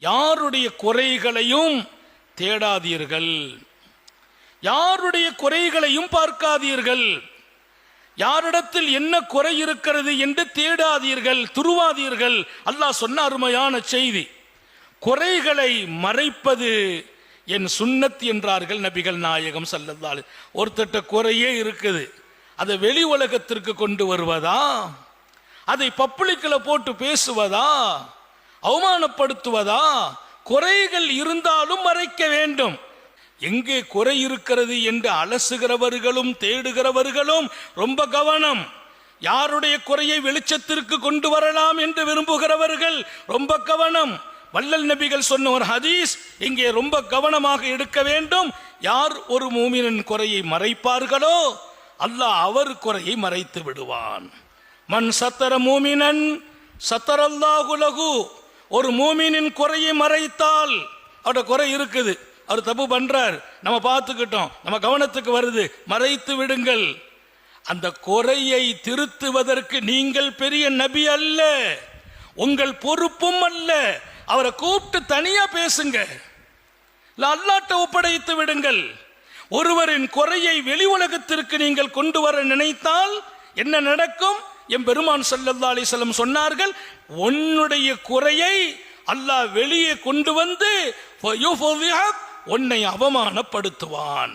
யாருடைய குறைகளையும் தேடாதீர்கள். யாருடைய குறைகளையும் பார்க்காதீர்கள். யாரிடத்தில் என்ன குறை இருக்கிறது என்று தேடாதீர்கள் துருவாதீர்கள். அல்லாஹ் சொன்ன அருமையான செய்தி. குறைகளை மறைப்பது என் சுன்னத் என்றார்கள் நபிகள் நாயகம் சல்லல்லாஹு ஒருத்தட்ட குறையே இருக்குது. அதை வெளி உலகத்திற்கு கொண்டு வருவதா? அதை பப்ளிக்கில் போட்டு பேசுவதா? அவமானப்படுத்துவதா? குறைகள் இருந்தாலும் மறைக்க வேண்டும். எங்கே குறை இருக்கிறது என்று அலசுகிறவர்களும் தேடுகிறவர்களும் ரொம்ப கவனம். யாருடைய குறையை வெளிச்சத்திற்கு கொண்டு வரலாம் என்று விரும்புகிறவர்கள் ரொம்ப கவனம். வள்ளல் நபிகள் சொன்ன ஒரு ஹதீஸ் இங்கே ரொம்ப கவனமாக எடுக்க வேண்டும். யார் ஒரு மூமினின் குறையை மறைப்பார்களோ அல்லாஹ் அவர் குறையை மறைத்து விடுவான். மண் சத்தர மூமினன் சத்தரல்லாகுலகு ஒரு மூமினின் குறையை மறைத்தால் அவரோட குறை இருக்குது. அவர் தப்பு பண்றார். நம்ம பார்த்துக்கிட்டோம். நம்ம கவனத்துக்கு வருது. மறைத்து விடுங்கள். அந்த குறையை திருத்துவதற்கு நீங்கள் பெரிய நபி அல்ல. உங்கள் பொறுப்பும் அல்ல. அவரை கூப்பிட்டு தனியா பேசுங்க. அல்லாட்ட ஒப்படைத்து விடுங்கள். ஒருவரின் குறையை வெளி உலகத்திற்கு நீங்கள் கொண்டு வர நினைத்தால் என்ன நடக்கும்? எம் பெருமான் சல்லல்லா அலிசல்லம் சொன்னார்கள் உன்னுடைய குறையை அல்லாஹ் வெளியே கொண்டு வந்து உன்னை அவமானப்படுத்துவான்.